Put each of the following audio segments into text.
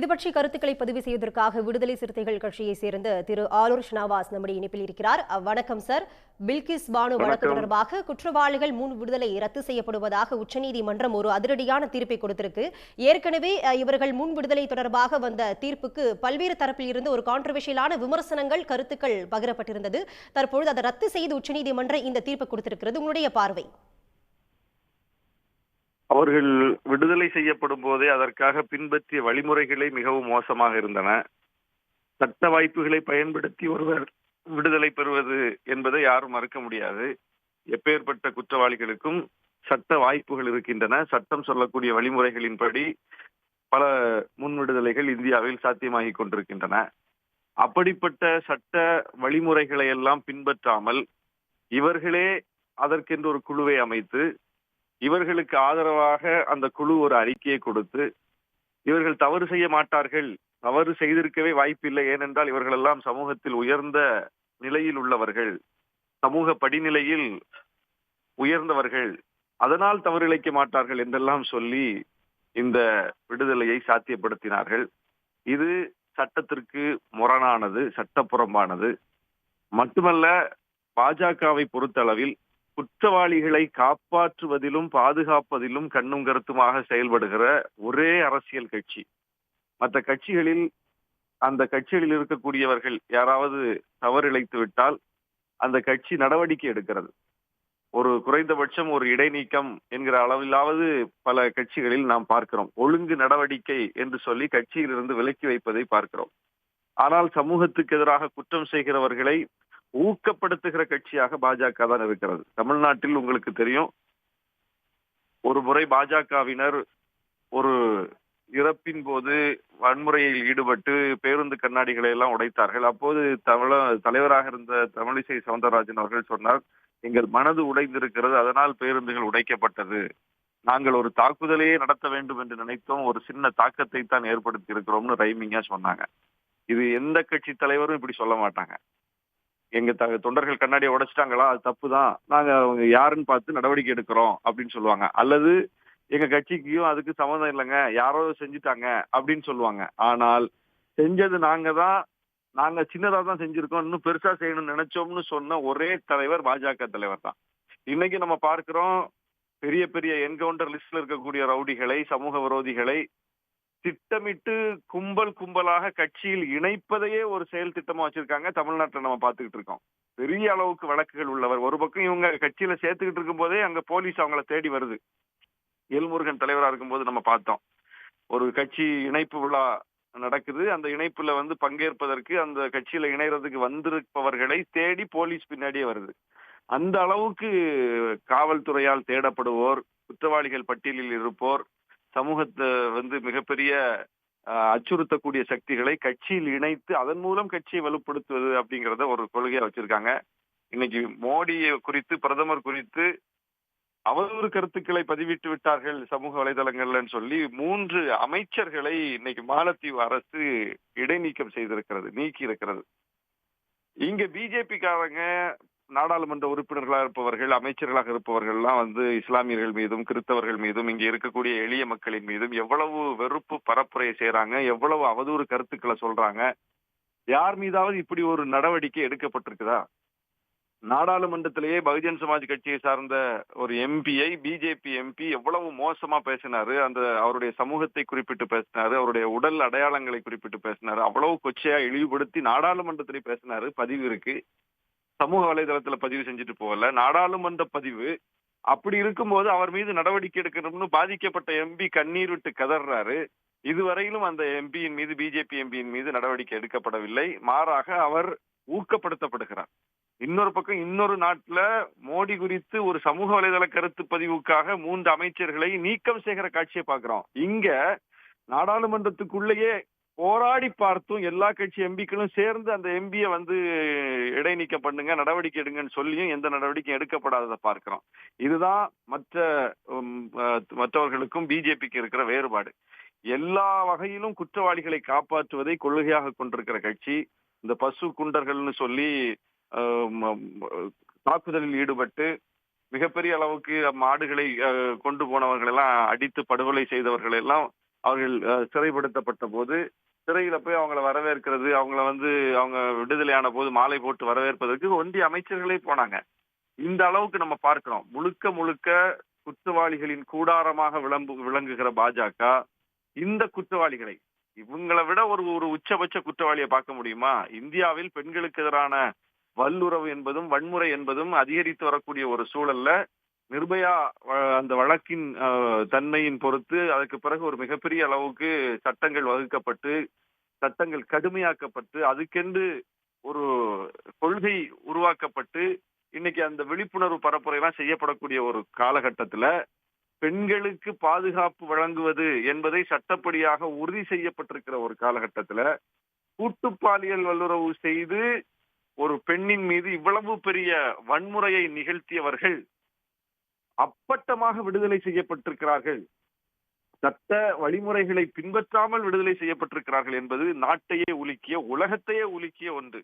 இது பற்றி கருத்துக்களை பதிவு செய்வதற்காக விடுதலை சிறுத்தைகள் கட்சியை சேர்ந்த திரு ஆலூர் ஷனாவாஸ் நம்முடைய இணைப்பில் இருக்கிறார். வணக்கம் சார். பில்கிஸ் பானு வழக்கு. தொடர்பாக குற்றவாளிகள் முன் விடுதலை ரத்து செய்யப்படுவதாக உச்சநீதிமன்றம் ஒரு அதிரடியான தீர்ப்பை கொடுத்திருக்கு. ஏற்கனவே இவர்கள் முன் விடுதலை தொடர்பாக வந்த தீர்ப்புக்கு பல்வேறு தரப்பில் இருந்து ஒரு கான்ட்ரவர்ஷியலான விமர்சனங்கள் கருத்துக்கள் பகிரப்பட்டிருந்தது. தற்பொழுது அதை ரத்து செய்து உச்சநீதிமன்றம் இந்த தீர்ப்பை கொடுத்திருக்கிறது. உங்களுடைய பார்வை? அவர்கள் விடுதலை செய்யப்படும் போதே அதற்காக பின்பற்றிய வழிமுறைகளே மிகவும் மோசமாக இருந்தன. சட்ட வாய்ப்புகளை பயன்படுத்தி ஒருவர் விடுதலை பெறுவது என்பதை யாரும் மறுக்க முடியாது. எப்பேற்பட்ட குற்றவாளிகளுக்கும் சட்ட வாய்ப்புகள் இருக்கின்றன. சட்டம் சொல்லக்கூடிய வழிமுறைகளின்படி பல முன் விடுதலைகள் இந்தியாவில் சாத்தியமாகிக் கொண்டிருக்கின்றன. அப்படிப்பட்ட சட்ட வழிமுறைகளை எல்லாம் பின்பற்றாமல் இவர்களே அதற்கென்று ஒரு குழுவை அமைத்து இவர்களுக்கு ஆதரவாக அந்த குழு ஒரு அறிக்கையை கொடுத்து இவர்கள் தவறு செய்ய மாட்டார்கள் தவறு செய்திருக்கவே வாய்ப்பில்லை ஏனென்றால் இவர்கள் எல்லாம் சமூகத்தில் உயர்ந்த நிலையில் உள்ளவர்கள் சமூக படிநிலையில் உயர்ந்தவர்கள் அதனால் தவறு இழைக்க மாட்டார்கள் என்றெல்லாம் சொல்லி இந்த விடுதலையை சாத்தியப்படுத்தினார்கள். இது சட்டத்திற்கு முரணானது சட்டப்புறம்பானது. மட்டுமல்ல பாஜகவை பொறுத்தளவில் குற்றவாளிகளை காப்பாற்றுவதிலும் பாதுகாப்பதிலும் கண்ணும் கருத்துமாக செயல்படுகிற ஒரே அரசியல் கட்சி. மற்ற கட்சிகளில் அந்த கட்சிகளில் இருக்கக்கூடியவர்கள் யாராவது தவறிழைத்து விட்டால் அந்த கட்சி நடவடிக்கை எடுக்கிறது. ஒரு குறைந்தபட்சம் ஒரு இடைநீக்கம் என்கிற அளவிலாவது பல கட்சிகளில் நாம் பார்க்கிறோம். ஒழுங்கு நடவடிக்கை என்று சொல்லி கட்சியிலிருந்து விலக்கி வைப்பதை பார்க்கிறோம். ஆனால் சமூகத்துக்கு எதிராக குற்றம் செய்கிறவர்களை ஊக்கப்படுத்துகிற கட்சியாக பாஜக தான் இருக்கிறது. தமிழ்நாட்டில் உங்களுக்கு தெரியும் ஒரு முறை பாஜகவினர் ஒரு இறப்பின் போது வன்முறையில் ஈடுபட்டு பேருந்து கண்ணாடிகளை எல்லாம் உடைத்தார்கள். அப்போது தமிழ தலைவராக இருந்த தமிழிசை சவுந்தரராஜன் அவர்கள் சொன்னார் எங்கள் மனது உடைந்திருக்கிறது அதனால் பேருந்துகள் உடைக்கப்பட்டது. நாங்கள் ஒரு தாக்குதலையே நடத்த வேண்டும் என்று நினைத்தோம். ஒரு சின்ன தாக்கத்தை தான் ஏற்படுத்தி இருக்கிறோம்னு ரைமிங்கா சொன்னாங்க. இது எந்த கட்சி தலைவரும் இப்படி சொல்ல மாட்டாங்க. எங்க த- தொண்டர்கள் கண்ணாடியை உடைச்சிட்டாங்களா? அது தப்பு தான் நாங்க அவங்க யாருன்னு பார்த்து நடவடிக்கை எடுக்கிறோம் அப்படின்னு சொல்லுவாங்க. அல்லது எங்க கட்சிக்கும் அதுக்கு சம்மந்தம் இல்லைங்க. யாரோ செஞ்சுட்டாங்க அப்படின்னு சொல்லுவாங்க. ஆனால் செஞ்சது நாங்க தான். நாங்க சின்னதா தான் செஞ்சிருக்கோம். இன்னும் பெருசா செய்யணும்னு நினைச்சோம்னு சொன்ன ஒரே தலைவர் பாஜக தலைவர் தான். இன்னைக்கு நம்ம பார்க்கிறோம் பெரிய பெரிய என்கவுண்டர் லிஸ்ட்ல இருக்கக்கூடிய ரவுடிகளை சமூக விரோதிகளை திட்டமிட்டு கும்பல் கும்பலாக கட்சியில் இணைப்பதையே ஒரு செயல் திட்டமா வச்சிருக்காங்க. தமிழ்நாட்டில் நம்ம பார்த்துக்கிட்டு இருக்கோம். பெரிய அளவுக்கு வழக்குகள் உள்ளவர். ஒரு பக்கம் இவங்க கட்சியில சேர்த்துக்கிட்டு இருக்கும் போதே அங்க போலீஸ் அவங்கள தேடி வருது. எல்முருகன் தலைவரா இருக்கும்போது நம்ம பார்த்தோம். ஒரு கட்சி இணைப்பு விழா நடக்குது. அந்த இணைப்புல வந்து பங்கேற்பதற்கு அந்த கட்சியில இணைறதுக்கு வந்திருப்பவர்களை தேடி போலீஸ் பின்னாடியே வருது. அந்த அளவுக்கு காவல்துறையால் தேடப்படுவோர் குற்றவாளிகள் பட்டியலில் இருப்போர் சமூகத்தை வந்து மிகப்பெரிய அச்சுறுத்தக்கூடிய சக்திகளை கட்சியில் இணைத்து அதன் மூலம் கட்சியை வலுப்படுத்துவது அப்படிங்கறத ஒரு கொள்கையா வச்சிருக்காங்க. இன்னைக்கு மோடி குறித்து பிரதமர் குறித்து அவதூறு கருத்துக்களை பதிவிட்டு விட்டார்கள் சமூக வலைதளங்கள்லன்னு சொல்லி மூன்று அமைச்சர்களை இன்னைக்கு மாலத்தீவு அரசு இடைநீக்கம் செய்திருக்கிறது நீக்கி இருக்கிறது இங்க பிஜேபி காரங்க நாடாளுமன்ற உறுப்பினர்களாக இருப்பவர்கள் அமைச்சர்களாக இருப்பவர்கள் எல்லாம் வந்து இஸ்லாமியர்கள் மீதும் கிறிஸ்தவர்கள் மீதும் இங்க இருக்கக்கூடிய எளிய மக்களின் மீதும் எவ்வளவு வெறுப்பு பரப்புரையை செய்யறாங்க எவ்வளவு அவதூறு கருத்துக்களை சொல்றாங்க யார் மீதாவது இப்படி ஒரு நடவடிக்கை எடுக்கப்பட்டிருக்குதா? நாடாளுமன்றத்திலேயே பகுஜன் சமாஜ் கட்சியை சார்ந்த ஒரு எம்பியை பிஜேபி எம்பி எவ்வளவு மோசமா பேசினாரு அந்த அவருடைய சமூகத்தை குறிப்பிட்டு பேசினாரு அவருடைய உடல் அடையாளங்களை குறிப்பிட்டு பேசினாரு அவ்வளவு கொச்சையா இழிவுபடுத்தி நாடாளுமன்றத்திலே பேசினாரு பதிவு இருக்கு. சமூக வலைதளத்துல பதிவு செஞ்சுட்டு போகல. நாடாளுமன்ற பதிவு. அப்படி இருக்கும்போது அவர் மீது நடவடிக்கை எடுக்கணும்னு பாதிக்கப்பட்ட எம்பி கண்ணீர் விட்டு கதறாரு இதுவரையிலும் அந்த எம்பியின் மீது பிஜேபி எம்பியின் மீது நடவடிக்கை எடுக்கப்படவில்லை. மாறாக அவர் ஊக்கப்படுத்தப்படுகிறார். இன்னொரு பக்கம் இன்னொரு நாட்டுல மோடி குறித்து ஒரு சமூக வலைதள கருத்து பதிவுக்காக மூன்று அமைச்சர்களை நீக்கம் செய்கிற காட்சியை பார்க்கிறோம். இங்க நாடாளுமன்றத்துக்குள்ளேயே போராடி பார்த்தும் எல்லா கட்சி எம்பிக்களும் சேர்ந்து அந்த எம்பியை வந்து இடைநீக்கம் பண்ணுங்க நடவடிக்கை எடுங்கன்னு சொல்லியும் எந்த நடவடிக்கையும் எடுக்கப்படாததை பார்க்கிறோம். இதுதான் மற்ற மற்றவர்களுக்கும் பிஜேபிக்கு இருக்கிற வேறுபாடு. எல்லா வகையிலும் குற்றவாளிகளை காப்பாற்றுவதை கொள்கையாக கொண்டிருக்கிற கட்சி இந்த பசு குண்டர்கள்னு சொல்லி தாக்குதலில் ஈடுபட்டு மிகப்பெரிய அளவுக்கு மாடுகளை கொண்டு போனவர்கள் எல்லாம் அடித்து படுகொலை செய்தவர்கள் எல்லாம் அவர்கள் சிறைப்படுத்தப்பட்ட போது சிறையில போய் அவங்கள வரவேற்கிறது அவங்கள வந்து அவங்க விடுதலையான போது மாலை போட்டு வரவேற்பதற்கு ஒன்றிய அமைச்சர்களே போனாங்க. இந்த அளவுக்கு நம்ம பார்க்கிறோம். முழுக்க முழுக்க குற்றவாளிகளின் கூடாரமாக விளம்பு விளங்குகிற பாஜக இந்த குற்றவாளிகளை இவங்களை விட ஒரு ஒரு உச்சபட்ச குற்றவாளியை பார்க்க முடியுமா? இந்தியாவில் பெண்களுக்கு எதிரான வல்லுறவு என்பதும் வன்முறை என்பதும் அதிகரித்து வரக்கூடிய ஒரு சூழல்ல நிர்பயா அந்த வழக்கின் தன்மையின் பொறுத்து அதுக்கு பிறகு ஒரு மிகப்பெரிய அளவுக்கு சட்டங்கள் வகுக்கப்பட்டு சட்டங்கள் கடுமையாக்கப்பட்டு அதுக்கென்று ஒரு கொள்கை உருவாக்கப்பட்டு இன்னைக்கு அந்த விழிப்புணர்வு பரப்புரைலாம் செய்யப்படக்கூடிய ஒரு காலகட்டத்துல பெண்களுக்கு பாதுகாப்பு வழங்குவது என்பதை சட்டப்படியாக உறுதி செய்யப்பட்டிருக்கிற ஒரு காலகட்டத்துல கூட்டு பாலியல் வல்லுறவு செய்து ஒரு பெண்ணின் மீது இவ்வளவு பெரிய வன்முறையை நிகழ்த்தியவர்கள் அப்பட்டமாக விடுதலை செய்யப்பட்டிருக்கிறார்கள். சட்ட வழிமுறைகளை பின்பற்றாமல் விடுதலை செய்யப்பட்டிருக்கிறார்கள் என்பது நாட்டையே உலுக்கிய உலகத்தையே உலுக்கிய ஒன்று.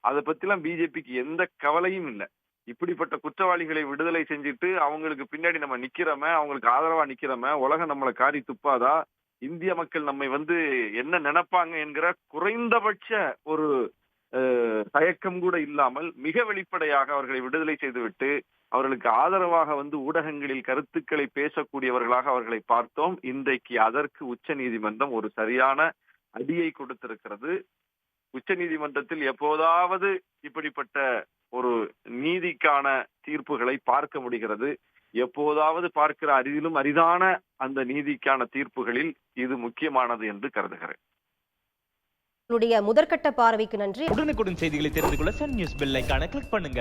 அதை பத்திலாம் பிஜேபிக்கு எந்த கவலையும் இல்லை. இப்படிப்பட்ட குற்றவாளிகளை விடுதலை செஞ்சுட்டு அவங்களுக்கு பின்னாடி நம்ம நிக்கிறோமே அவங்களுக்கு ஆதரவா நிக்கிறோமே உலகம் நம்மளை காரி துப்பாதா? இந்திய மக்கள் நம்மை வந்து என்ன நினைப்பாங்க என்கிற குறைந்தபட்ச ஒரு தயக்கம் கூட இல்லாமல் மிக வெளிப்படையாக அவர்களை விடுதலை செய்துவிட்டு அவர்களுக்கு ஆதரவாக வந்து ஊடகங்களில் கருத்துக்களை பேசக்கூடியவர்களாக அவர்களை பார்த்தோம். இன்றைக்கு அதற்கு உச்ச நீதிமன்றம் ஒரு சரியான அடியை கொடுத்திருக்கிறது. உச்ச நீதிமன்றத்தில் எப்போதாவது இப்படிப்பட்ட ஒரு நீதிக்கான தீர்ப்புகளை பார்க்க முடிகிறது. எப்போதாவது பார்க்கிற அரிதிலும் அரிதான அந்த நீதிக்கான தீர்ப்புகளில் இது முக்கியமானது என்று கருதுகிறேன். உங்களுடைய முதற்கட்ட பார்வைக்கு நன்றி. உடனுக்குடன் செய்திகளை தெரிந்து கொள்ள சன் நியூஸ் பெல் ஐக்கான கிளிக் பண்ணுங்க.